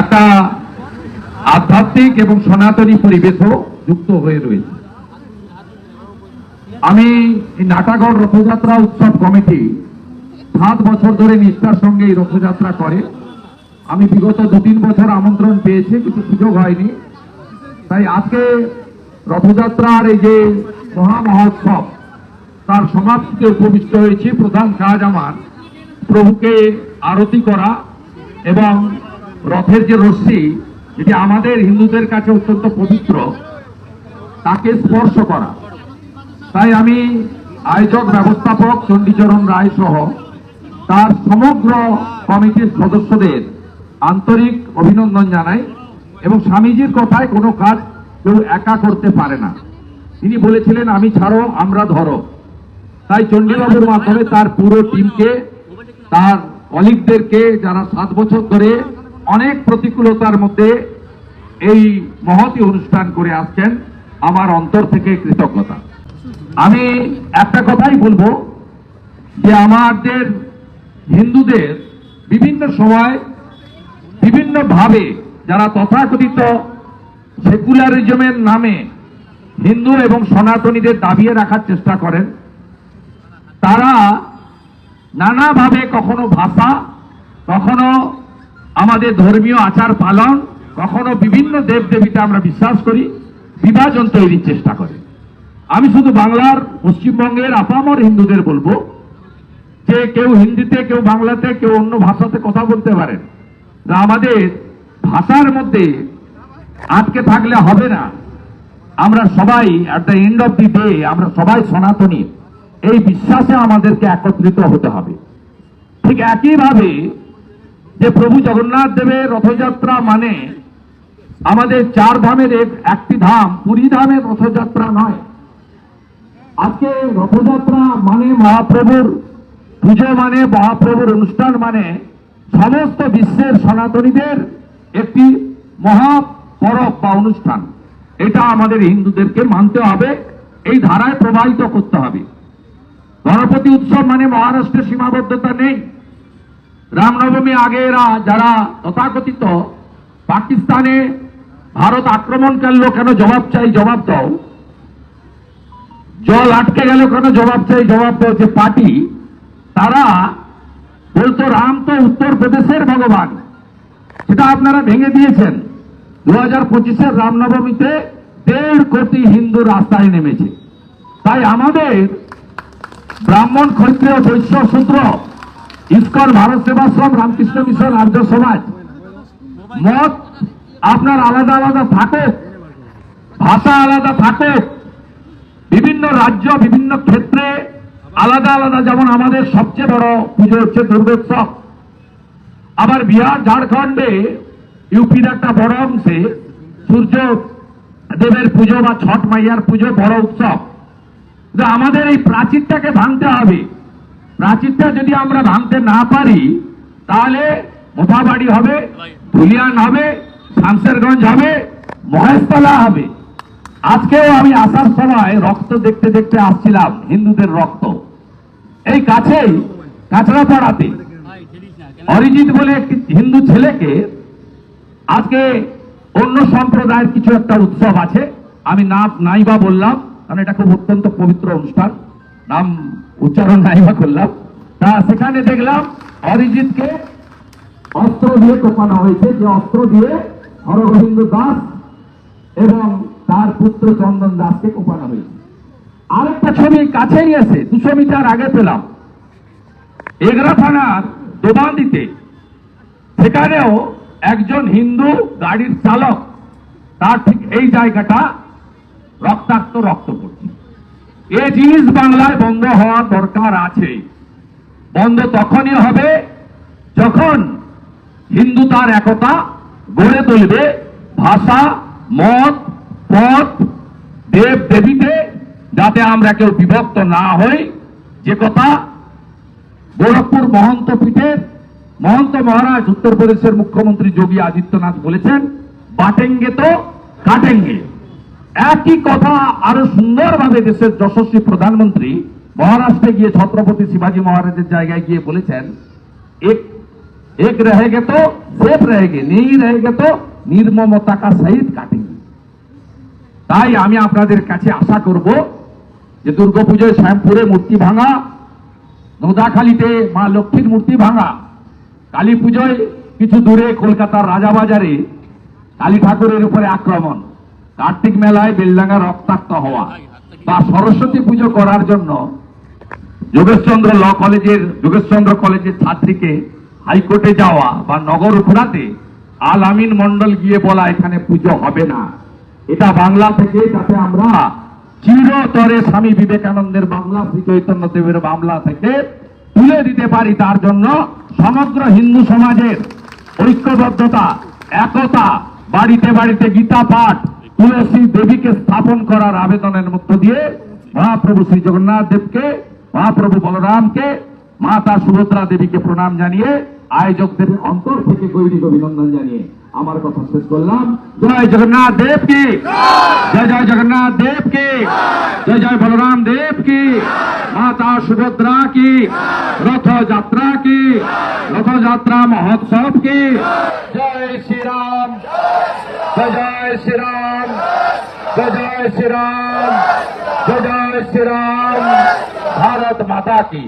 একটা আধ্যাত্মিক এবং সনাতনী পরিবেশও যুক্ত হয়ে রয়েছে। আমি এই নাটাগড় রথযাত্রা উৎসব কমিটি সাত বছর ধরে নিষ্ঠার সঙ্গে এই রথযাত্রা করে। আমি বিগত দু তিন বছর আমন্ত্রণ পেয়েছি, কিন্তু সুযোগ হয়নি। তাই আজকে রথযাত্রার এই যে মহা মহোৎসব তার সমাপ্তিতে উপবিষ্ট হয়েছি। প্রধান কাজ আমার, প্রভুকে আরতি করা এবং রথের যে রশ্মি, যেটি আমাদের হিন্দুদের কাছে অত্যন্ত পবিত্র, তাকে স্পর্শ করা। তাই আমি আয়োজক ব্যবস্থাপক চণ্ডীচরণ রায় সহ তার সমগ্র কমিটির সদস্যদের আন্তরিক অভিনন্দন জানাই এবং স্বামীজির কথায় কোনো কাজ কেউ একা করতে পারে না। তিনি বলেছিলেন, আমি ছাড়ো, আমরা ধরো। তাই চণ্ডীবাবুর মাধ্যমে তার পুরো টিমকে তার কলিগদেরকে যারা সাত বছর ধরে অনেক প্রতিকূলতার মধ্যে এই মহতি অনুষ্ঠান করে আসছেন, আমার অন্তর থেকে কৃতজ্ঞতা। আমি একটা কথাই বলব যে আমাদের হিন্দুদের বিভিন্ন সময় বিভিন্ন ভাবে যারা তথাকথিত সেকুলারিজমের নামে হিন্দু এবং সনাতনীদের দাবিয়ে রাখার চেষ্টা করেন, তারা নানাভাবে কখনো ভাষা, কখনো আমাদের ধর্মীয় আচার পালন, কখনো বিভিন্ন দেব দেবীতে আমরা বিশ্বাস করি, বিভাজন তৈরির চেষ্টা করে। আমি শুধু বাংলার, পশ্চিমবঙ্গের, আপামর হিন্দুদের বলব যে কেউ হিন্দিতে, কেউ বাংলাতে, কেউ অন্য ভাষাতে কথা বলতে পারেন। আমাদের ভাষার মধ্যে আটকে থাকলে হবে না। আমরা সবাই at the end of the day আমরা সবাই সনাতনী। এই বিশ্বাসে আমাদেরকে একত্রিত হতে হবে। ঠিক একইভাবে যে প্রভু জগন্নাথ দেবের রথযাত্রা মানে আমাদের চার ধামের একটি ধাম, পুরী ধামের রথযাত্রা নয়। আজকে রথযাত্রা মানে মহাপ্রভুর পুজো মানে মহাপ্রভুর অনুষ্ঠান মানে সমস্ত বিশ্বের সনাতনীদের একটি মহা পরব বা অনুষ্ঠান। এটা আমাদের হিন্দুদেরকে মানতে হবে, এই ধারায় প্রবাহিত করতে হবে। গণপতি উৎসব মানে মহারাষ্ট্রের সীমাবদ্ধতা নেই। রামনবমী আগে এরা যারা তথাকথিত পাকিস্তানে ভারত আক্রমণ করল কেন জবাব চাই, জবাব দাও। জল আটকে গেল কেন জবাব চাই, জবাব দাও। যে পার্টি, তারা বলতো, রাম তো উত্তরপ্রদেশের ভগবান। সেটা আপনারা ভেঙে দিয়েছেন। দু হাজার পঁচিশের রামনবমীতে দেড় কোটি হিন্দু রাস্তায় নেমেছে। তাই আমাদের ব্রাহ্মণ ক্ষত্রিয় বৈশ্য সূত্র ইস্কর ভারত সেবাশ্রম, রামকৃষ্ণ মিশন, আর্য সমাজ। মত আপনার আলাদা আলাদা থাকে। ভাষা আলাদা থাকে। বিভিন্ন রাজ্য, বিভিন্ন ক্ষেত্রে আলাদা আলাদা। যেমন আমাদের সবচেয়ে বড় পুজো হচ্ছে দুর্গোৎসব। আবার বিহার, ঝাড়খণ্ডে ইউপির একটা বড় অংশে সূর্য দেবের পুজো বা ছট মাইয়ার পুজো বড় উৎসব। কিন্তু আমাদের এই প্রাচীরটাকে ভাঙতে হবে। প্রাচীরটা যদি আমরা ভাঙতে না পারি, তাহলে মোথাবাড়ি হবে, ধুলিয়ান হবে, শামসেরগঞ্জ হবে, মহেশতলা হবে। আজকেও আমি আসার সময় রক্ত দেখতে দেখতে আসছিলাম, হিন্দুদের রক্ত। এই কাছেই কাঁচড়াপাড়াতে অরিজিৎ বলে একটি হিন্দু ছেলেকে আজকে অন্য সম্প্রদায়ের কিছু একটা উৎসব আছে, আমি না নাইবা বললাম। কারণ এটা খুব অত্যন্ত পবিত্র অনুষ্ঠান। নাম উচ্চারণ নাইবা করলাম। তা সেখানে দেখলাম অরিজিৎকে অস্ত্র দিয়ে কোপানো হয়েছে, যে অস্ত্র দিয়ে হরগোবিন্দ দাস এবং তার পুত্র চন্দন দাসকে কোপানো হয়েছে। আরেকটা ছবি কাছেই আছে, দুশো মিটার আগে পেলাম। এগরা থানার দোবান্দিতে। সেখানেও একজন হিন্দু গাড়ির চালক, তার ঠিক এই জায়গাটা রক্তাক্ত রক্ত পড়ছে এ জিনিস বাংলায় বন্ধ হওয়ার দরকার আছে। বন্ধ তখনই হবে যখন হিন্দু তার একতা গড়ে তুলবে ভাষা, মত, পথ দেব দেবীতে যাতে আমরা কেউ বিভক্ত না হই। যে কথা গোরখপুর মহন্ত পীঠের, মহন্ত মহারাজ উত্তরপ্রদেশের মুখ্যমন্ত্রী যোগী আদিত্যনাথ বলেছেন, বাটেঙ্গে তো কাটেঙ্গে। একই কথা আরও সুন্দরভাবে দেশের যশস্বী প্রধানমন্ত্রী মহারাষ্ট্রে গিয়ে ছত্রপতি শিবাজী মহারাজের জায়গায় গিয়ে বলেছেন, এক এক তো, সেফ নেই তো, নির্মমতা কা সহিত তাই আমি আপনাদের কাছে আশা করব যে দুর্গাপুজোয় শ্যামপুরে মূর্তি ভাঙা, নোদাখালীতে মা লক্ষ্মীর মূর্তি ভাঙা কালী পুজোয় কিছু দূরে কলকাতার রাজাবাজারে কালী ঠাকুরের উপরে আক্রমণ কার্তিক মেলায় বেলডাঙ্গা রক্তাক্ত হওয়া বা সরস্বতী পুজো করার জন্য যোগেশচন্দ্র ল কলেজের, যোগেশচন্দ্র কলেজের ছাত্রীকে হাইকোর্টে যাওয়া বা নগর ঘোরাতে আল আমিন মন্ডল গিয়ে বলা, এখানে পুজো হবে না। এটা বাংলা থেকে যাতে আমরা চিরতরে স্বামী বিবেকানন্দের বাংলা, শ্রী চৈতন্য দেবের বাংলা থেকে তুলে দিতে পারি। তার জন্য সমগ্র হিন্দু সমাজের ঐক্যবদ্ধতা, একতা, বাড়িতে বাড়িতে গীতা পাঠ তুলসী দেবীকে স্থাপন করার আবেদনের মধ্য দিয়ে মহাপ্রভু শ্রী জগন্নাথ দেবকে, মহাপ্রভু বলরামকে, মাতা সুভদ্রা দেবীকে প্রণাম জানিয়ে, আয়োজকদের অন্তর থেকে গৈরিক অভিনন্দন জানিয়ে আমার কথা শেষ করলাম। জয় জগন্নাথ দেব কি? জয় জয় জগন্নাথ দেব কি? জয় জয় বলরাম দেব কি? মাতা সুভদ্রা কি? রথযাত্রা কি? রথযাত্রা মহোৎসব কি? জয় শ্রীরাম জয় শ্রীরাম জয় শ্রীরাম জয় শ্রীরাম ভারত মাতা কি।